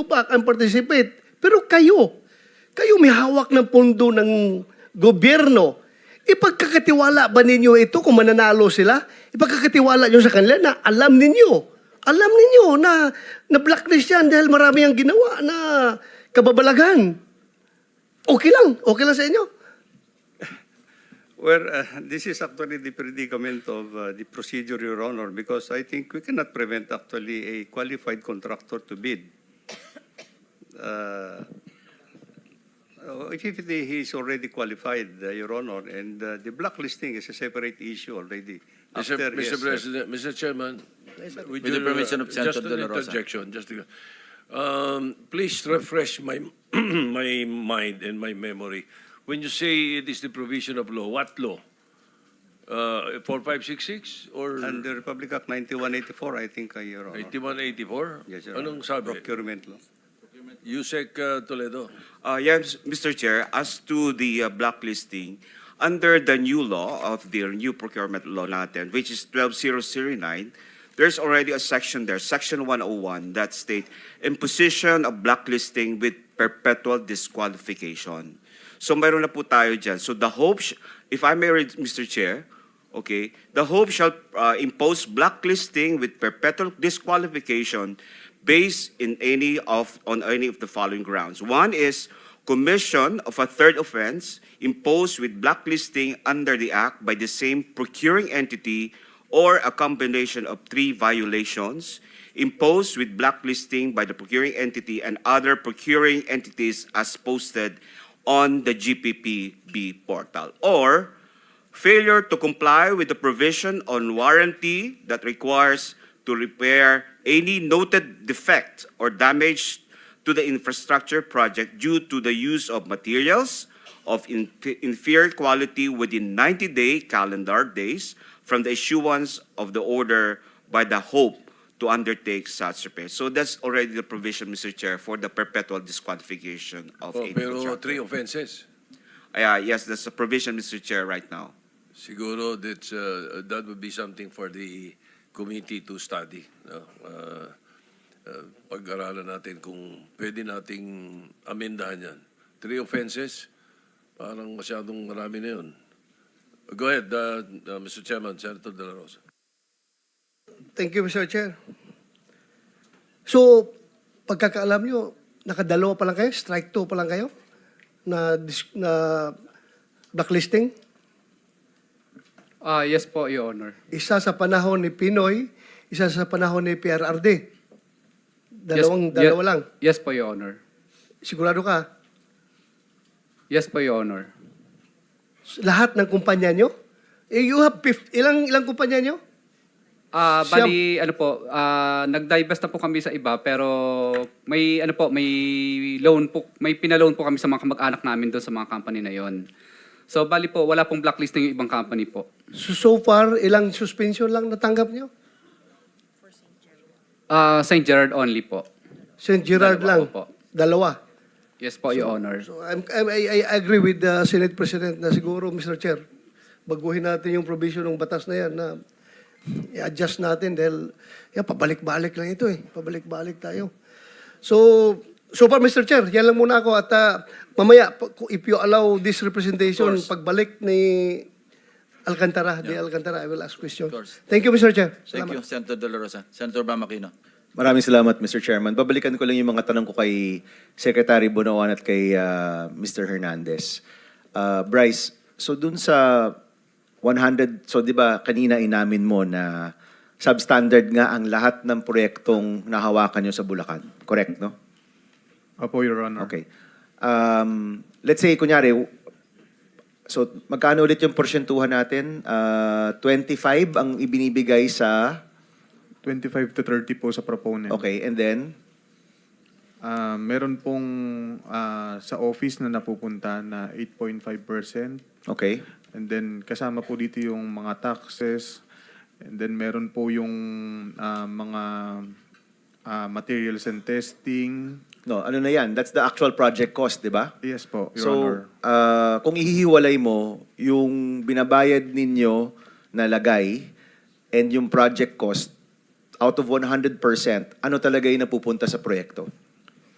back and participate. Pero kayo, kayo may hawak ng pondo ng gobyerno. Ipagkakatiwala ba ninyo ito kung mananalo sila? Ipagkakatiwala nyo sa kanila na alam ninyo, alam ninyo na, na blacklist yan dahil marami ang ginawa na kababalagan. Okay lang, okay lang sa inyo. Well, uh, this is actually the predicament of uh, the procedure, Your Honor, because I think we cannot prevent actually a qualified contractor to bid. Uh, uh, if if he is already qualified, uh, Your Honor, and uh, the blacklisting is a separate issue already. Mr. After he Mr. has, uh, President, Mr. Chairman, with, With the your, permission of Senator just De an La Rosa. interjection, just to, um, please refresh my my mind and my memory. When you say it is the provision of law, what law? Uh, 4566 or Under Republic Act 9184, I think, uh, Your Honor. 8184? Yes, Your Anong Honor. sabi? Procurement law. Yusek uh, Toledo. Uh, yes, Mr. Chair, as to the uh, blacklisting, under the new law of the new procurement law natin, which is 12009, there's already a section there, section 101, that state imposition of blacklisting with perpetual disqualification. So mayroon na po tayo dyan. So the hope, if I may read, Mr. Chair, okay, the hope shall uh, impose blacklisting with perpetual disqualification based in any of on any of the following grounds. One is commission of a third offense imposed with blacklisting under the act by the same procuring entity or a combination of three violations imposed with blacklisting by the procuring entity and other procuring entities as posted on the GPPB portal or failure to comply with the provision on warranty that requires to repair any noted defect or damage to the infrastructure project due to the use of materials of in- inferior quality within 90-day calendar days from the issuance of the order by the hope to undertake such repair. So that's already the provision, Mr. Chair, for the perpetual disqualification of Oh, any pero contractor. three offenses. Uh, yes, that's the provision, Mr. Chair, right now. Siguro that uh, that would be something for the committee to study. No? Uh, uh, pag-aralan natin kung pwede nating amendahan yan. Three offenses, parang masyadong marami na yun. Go ahead, uh, uh, Mr. Chairman, Senator De La Rosa. Thank you, Mr. Chair. So, pagkakaalam nyo, nakadalawa pa lang kayo, strike two pa lang kayo, na, na blacklisting. Ah, yes po, Your Honor. Isa sa panahon ni Pinoy, isa sa panahon ni PRRD. Dalawang, yes, dalawa ye- lang. Yes po, Your Honor. Sigurado ka? Yes po, Your Honor. Lahat ng kumpanya nyo? Eh, you have fif- ilang, ilang kumpanya nyo? Ah, Siyam- bali, ano po, ah, nag-divest na po kami sa iba, pero may, ano po, may loan po, may pinaloan po kami sa mga kamag-anak namin doon sa mga company na yon. So, bali po, wala pong blacklisting yung ibang company po. So, so far, ilang suspension lang natanggap nyo? Ah, St. Gerard only po. St. Gerard Dalawa lang. po. Dalawa. Yes po, Your Honor. So I'm, I'm- I, I agree with the Senate President na siguro, Mr. Chair, baguhin natin yung provision ng batas na yan na i-adjust natin dahil yan, pabalik-balik lang ito eh. Pabalik-balik tayo. So, so far, Mr. Chair, yan lang muna ako at ah, mamaya, pa- if you allow this representation, Of course. pagbalik ni Alcantara, di Alcantara, I will ask question. course. Thank you, Mr. Chair. Thank Salamat. you, Senator De La Rosa. Senator Bamakino. Maraming salamat, Mr. Chairman. Babalikan ko lang yung mga tanong ko kay Secretary Bonoan at kay ah, Mr. Hernandez. Ah, Bryce, so dun sa 100, so di ba kanina inamin mo na substandard nga ang lahat ng proyektong nahawakan nyo sa Bulacan. Correct, no? Opo, Your Honor. Okay. Um, let's say, kunyari, so magkano ulit yung porsyentuhan natin? Ah, 25 ang ibinibigay sa... 25 to 30 po sa proponent. Okay, and then... Ah, meron pong ah, sa office na napupunta na 8.5%. Okay. And then kasama po dito yung mga taxes. And then meron po yung ah, mga ah, materials and testing. No, ano na yan? That's the actual project cost, di ba? Yes po, Your So, Honor. uh, kung ihihiwalay mo yung binabayad ninyo na lagay and yung project cost, out of 100%, ano talaga yung napupunta sa proyekto?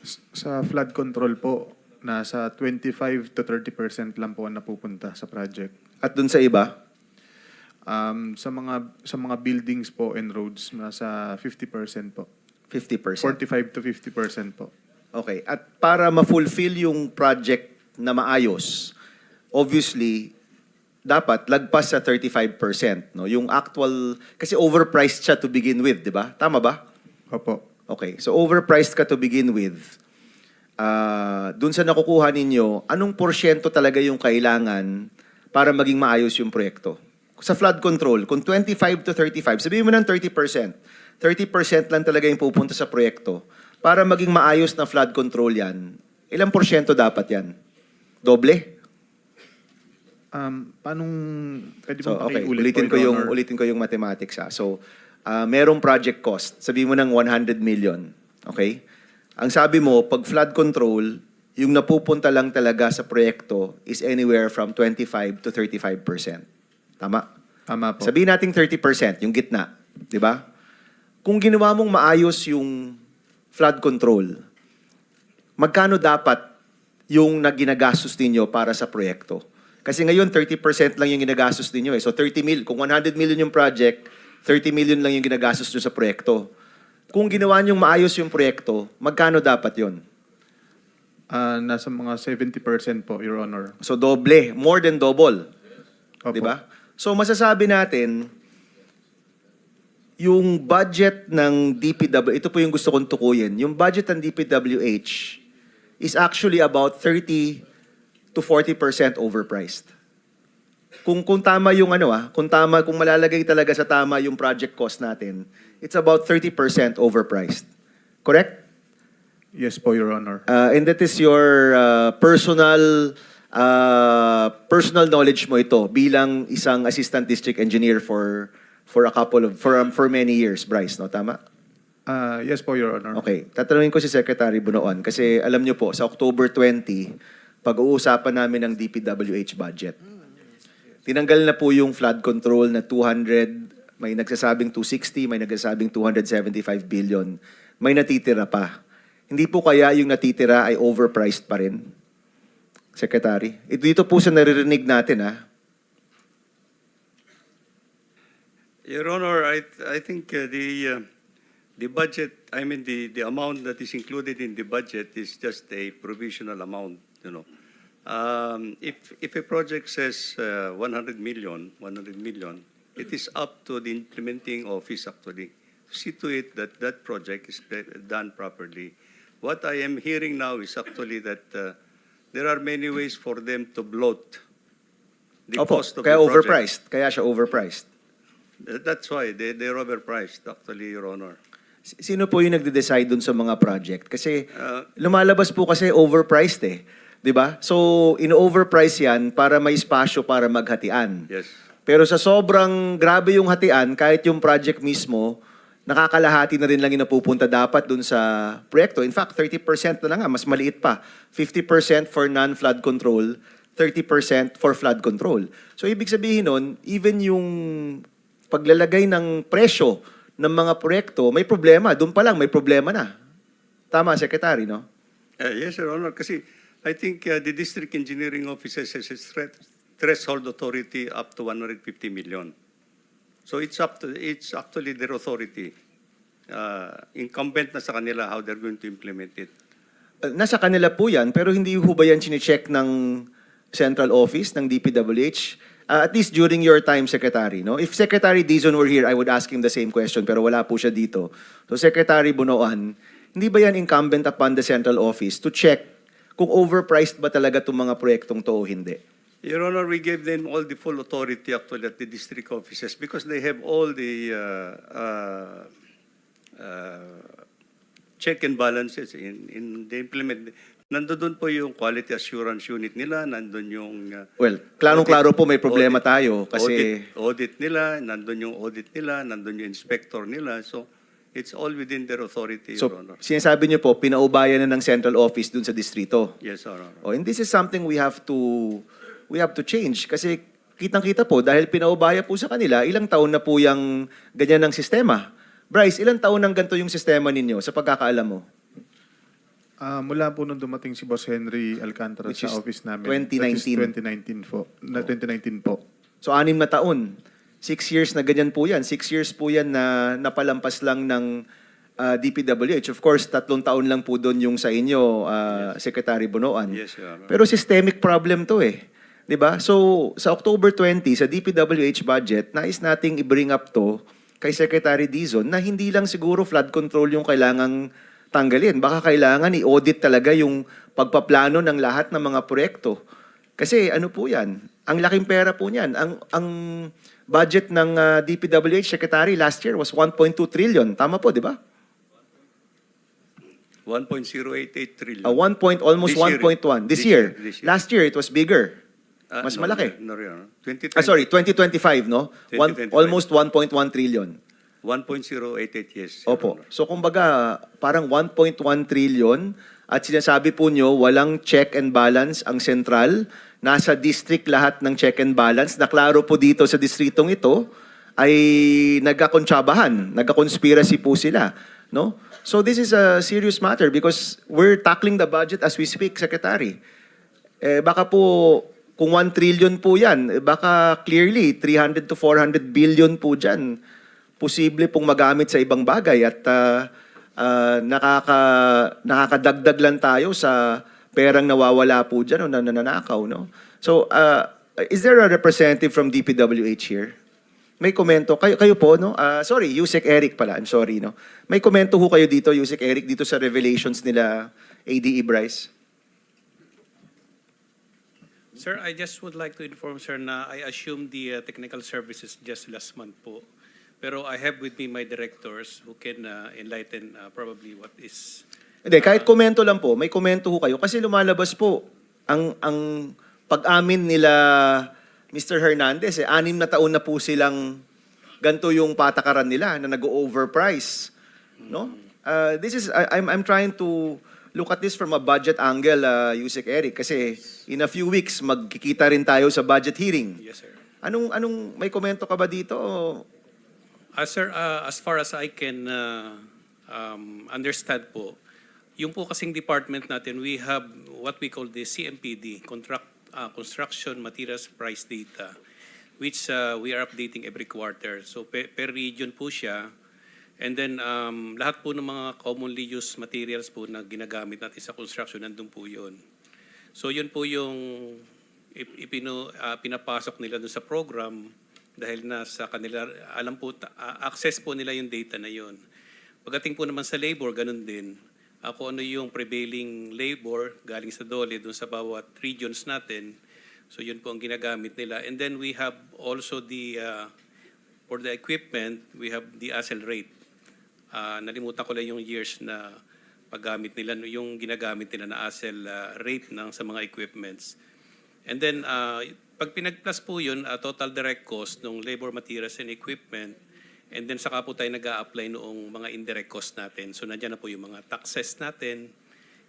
S- Sa flood control po, nasa 25 to 30% lang po ang napupunta sa project. At dun sa iba? Um, sa mga sa mga buildings po and roads, nasa 50% po. 50%. 45 to 50% po. Okay. At para ma-fulfill yung project na maayos, obviously, dapat lagpas sa 35%. No? Yung actual, kasi overpriced siya to begin with, di ba? Tama ba? Opo. Okay. So overpriced ka to begin with. Ah, dun sa nakukuha ninyo, anong porsyento talaga yung kailangan para maging maayos yung proyekto? Sa flood control, kung 25 to 35, sabihin mo ng 30%. 30% lang talaga yung pupunta sa proyekto. Para maging maayos na flood control yan, ilang porsyento dapat yan? Doble? Um, paanong, pwede So, okay, ulitin ko yung ulitin ko yung mathematics ha. So, ah, merong project cost. Sabi mo ng 100 million. Okay? Ang sabi mo, pag flood control, yung napupunta lang talaga sa proyekto is anywhere from 25 to 35%. Tama? Tama po. Sabihin natin 30%, yung gitna. Di ba? Kung ginawa mong maayos yung flood control, magkano dapat yung na ginagastos ninyo para sa proyekto? Kasi ngayon, 30% lang yung ginagastos ninyo eh. So 30 mil, kung 100 million yung project, 30 million lang yung ginagastos nyo sa proyekto. Kung ginawa nyo maayos yung proyekto, magkano dapat yon? Ah, nasa mga 70% po, Your Honor. So doble, more than double. Opo. Di ba? So masasabi natin, yung budget ng DPW, ito po yung gusto kong tukuyin, yung budget ng DPWH is actually about 30 to 40% overpriced. Kung kung tama yung ano ah, kung tama kung malalagay talaga sa tama yung project cost natin, it's about 30% overpriced. Correct? Yes po, Your Honor. Uh, and that is your uh, personal uh, personal knowledge mo ito bilang isang assistant district engineer for for a couple of for um, for many years, Bryce, no tama? Ah, yes po, Your Honor. Okay, tatanungin ko si Secretary Bunoan kasi alam niyo po sa October 20 pag-uusapan namin ng DPWH budget. Tinanggal na po yung flood control na 200, may nagsasabing 260, may nagsasabing 275 billion. May natitira pa. Hindi po kaya yung natitira ay overpriced pa rin? Secretary. Ito dito po sa naririnig natin ah. Your Honor, I, I think uh, the, uh, the budget, I mean, the, the amount that is included in the budget is just a provisional amount, you know. Um, if, if a project says uh, 100 million, 100 million, it is up to the implementing office actually to see to it that that project is done properly. What I am hearing now is actually that uh, there are many ways for them to bloat the Opo, cost of kaya the project. overpriced. Kaya siya overpriced. That's why they, they're overpriced, actually, Your Honor. S- Sino po yung nagde-decide dun sa mga project? Kasi Uh, lumalabas po kasi overpriced eh. 'Di ba? So, ino-overprice yan para may espasyo para maghatian. Yes. Pero sa sobrang grabe yung hatian, kahit yung project mismo, nakakalahati na rin lang yung napupunta dapat dun sa proyekto. In fact, 30% na lang nga, mas maliit pa. 50% for non-flood control, 30% for flood control. So, ibig sabihin nun, even yung paglalagay ng presyo ng mga proyekto, may problema. Doon pa lang, may problema na. Tama, Secretary, no? Uh, yes, Your Honor, kasi I think uh, the district engineering offices has a thre- threshold authority up to 150 million. So it's up to, it's actually their authority. Uh, incumbent na sa kanila how they're going to implement it. Uh, nasa kanila po yan, pero hindi ho ba yan chinecheck ng central office ng DPWH? Uh, at least during your time, Secretary, no? If Secretary Dizon were here, I would ask him the same question, pero wala po siya dito. So, Secretary Bunoan, hindi ba yan incumbent upon the central office to check kung overpriced ba talaga itong mga proyektong to o hindi? Your Honor, we gave them all the full authority actually at the district offices because they have all the uh, uh, uh, check and balances in, in the implement. Nandun po yung quality assurance unit nila, nandun yung... uh, Well, klarong-klaro po may problema audit- tayo kasi- Audit, audit nila, nandun yung audit nila, nandun yung inspector nila. So, it's all within their authority, So, Your Honor. sinasabi niyo po, pinaubayan na ng central office dun sa distrito. Yes, Your Honor. Oh, and this is something we have to we have to change kasi kitang-kita po dahil pinaubaya po sa kanila, ilang taon na po yung ganyan ng sistema. Bryce, ilang taon nang ganito yung sistema ninyo sa pagkakaalam mo? Ah, mula po nung dumating si Boss Henry Alcantara Which sa is office namin. 2019. That is 2019 po. Na 2019 po. So, anim na taon. Six years na ganyan po yan. Six years po yan na napalampas lang ng ah, DPWH. Of course, tatlong taon lang po doon yung sa inyo, ah, Secretary Bonoan. Yes, Your Honor. Pero systemic problem to eh. 'Di ba? So, sa October 20, sa DPWH budget, nais nating i-bring up to kay Secretary Dizon na hindi lang siguro flood control yung kailangang tanggalin. Baka kailangan i-audit talaga yung pagpaplano ng lahat ng mga proyekto. Kasi ano po yan? Ang laking pera po niyan. Ang, ang budget ng ah, DPWH Secretary last year was 1.2 trillion. Tama po, di ba? 1.088 trillion. Uh, 1 point, almost This year, 1.1. This, this year. this year. Last year, it was bigger. Ah, Mas no, malaki. No, Your Honor. 2020, Ah, sorry, 2025, no? One, 2025. almost 1.1 trillion. 1.088, yes. Your Opo. Honor. So, kumbaga, parang 1.1 trillion at sinasabi po nyo, walang check and balance ang sentral. Nasa district lahat ng check and balance. Na klaro po dito sa distritong ito ay nagkakontsabahan, nagkakonspiracy po sila. No? So this is a serious matter because we're tackling the budget as we speak, Secretary. Eh, baka po, kung 1 trillion po yan, eh, baka clearly 300 to 400 billion po dyan, posible pong magamit sa ibang bagay at ah, ah, nakaka, nakakadagdag lang tayo sa perang nawawala po dyan o na nananakaw. No? So, ah, is there a representative from DPWH here? May komento. Kayo, kayo po, no? Ah, sorry, Yusek Eric pala. I'm sorry, no? May komento ho kayo dito, Yusek Eric, dito sa revelations nila ADE Bryce? Sir, I just would like to inform, sir, na I assume the uh, technical services just last month po. Pero I have with me my directors who can uh, enlighten uh, probably what is... Hindi, kahit komento lang po, may komento ho kayo. Kasi lumalabas po, ang, ang pag-amin nila Mr. Hernandez, eh, anim na taon na po silang ganito yung patakaran nila na nag-overprice. No? Uh, this is, I, I'm, I'm trying to look at this from a budget angle, uh, Yusek Eric. Kasi in a few weeks, magkikita rin tayo sa budget hearing. Yes, sir. Anong, anong, may komento ka ba dito? Uh, sir, uh, as far as I can uh, um, understand po, yung po kasing department natin, we have what we call the CMPD, Contract, uh, Construction Materials Price Data, which uh, we are updating every quarter. So pe- per region po siya. And then um, lahat po ng mga commonly used materials po na ginagamit natin sa construction, nandun po yun. So yun po yung ip- ipino, ah, pinapasok nila dun sa program dahil nasa kanila, alam po, ah, access po nila yung data na yun. Pagdating po naman sa labor, ganun din. Ako ano yung prevailing labor galing sa DOLE dun sa bawat regions natin. So yun po ang ginagamit nila. And then we have also the, ah, for the equipment, we have the ASEL rate. Ah, nalimutan ko lang yung years na paggamit nila, yung ginagamit nila na ASEL ah, rate ng sa mga equipments. And then, ah, pag pinag-plus po yun, ah, total direct cost ng labor materials and equipment, and then saka po tayo nag apply noong mga indirect cost natin. So nandiyan na po yung mga taxes natin,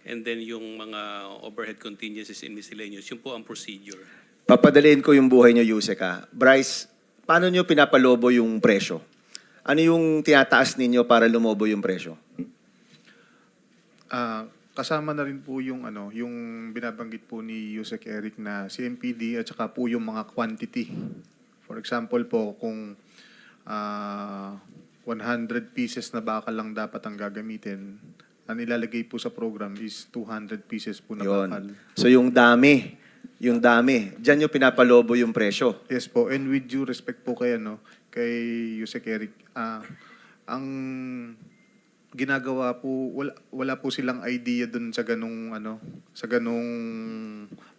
and then yung mga overhead contingencies and miscellaneous. Yun po ang procedure. Papadaliin ko yung buhay niyo, Yusek, ha? Bryce, paano niyo pinapalobo yung presyo? Ano yung tinataas ninyo para lumobo yung presyo? Ah, kasama na rin po yung ano, yung binabanggit po ni Yusek Eric na CMPD at saka po yung mga quantity. For example po, kung ah, 100 pieces na bakal lang dapat ang gagamitin, ang ilalagay po sa program is 200 pieces po na bakal. Yun. So yung dami, yung dami, diyan yung pinapalobo yung presyo. Yes po, and with due respect po kay ano, kay Yusek Eric, ah, ang ginagawa po wala, wala po silang idea dun sa ganung ano, sa ganung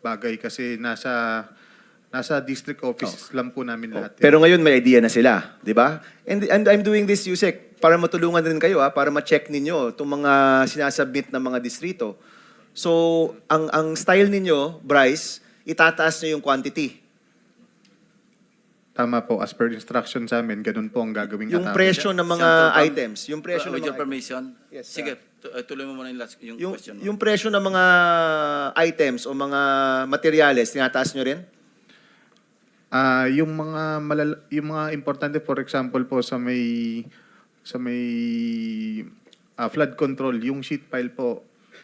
bagay kasi nasa nasa district office lang po namin lahat. yan. Pero ngayon may idea na sila, di ba? And, and I'm doing this, Yusek, para matulungan din kayo, ha, para ma-check ninyo itong mga sinasubmit ng mga distrito. So, ang ang style ninyo, Bryce, itataas nyo yung quantity. Tama po, as per instruction sa amin, ganun po ang gagawing Yung atake. presyo ng mga Senator items. Yung presyo With ng your mga permission. Yes, Sige, tu- uh, tuloy mo muna yung, last, yung, yung, question mo. yung presyo ng mga items o mga materyales, tinataas nyo rin? Ah, yung mga malala- yung mga importante for example po sa may sa may ah, flood control, yung sheet pile po